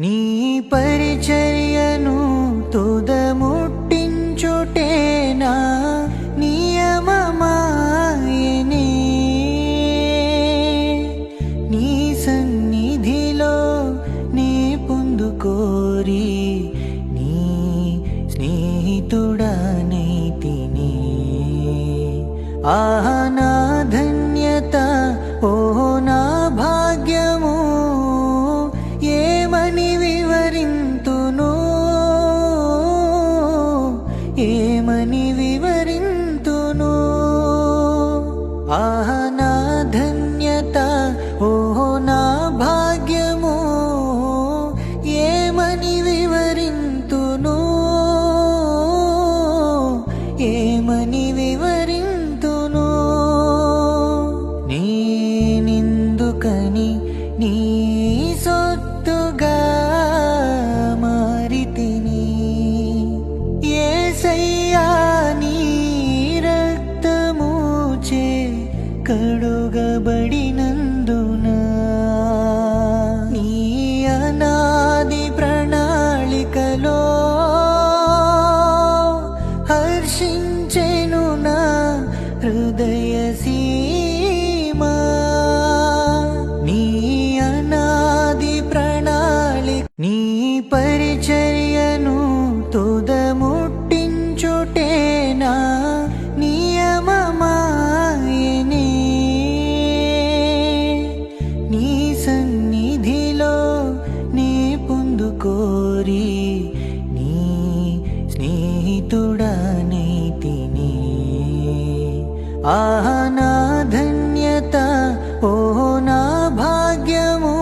నీ పరిచర్యను తుదముట్టించుటేనా? నియమమాయని. నీ సన్నిధిలో నీ పొందుకోరి నీ స్నేహితుడనైతిని ఆహా ఆహ కడుగబడినందున నీ అనాది ప్రణాళికలో హర్షించెను నా హృదయ సీమా. నీ అనాది ప్రణాళిక నీ ఆహనా ధన్యత ఓ నా భాగ్యము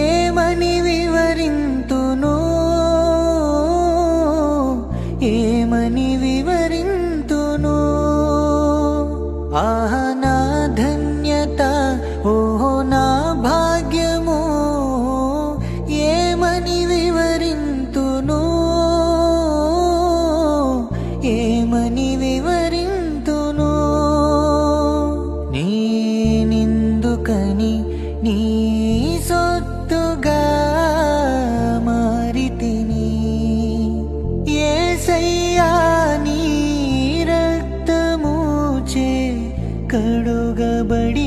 ఏమని వివరింతును ఏమని వివరింతును ఆహనా ధన్యత ఓ నా భాగ్యము ఏమని వివరింతును ఏమని వివరి నీ సొత్తుగా మారితిని. ఏసయ్యా నీ రక్తమూచే కడుగబడి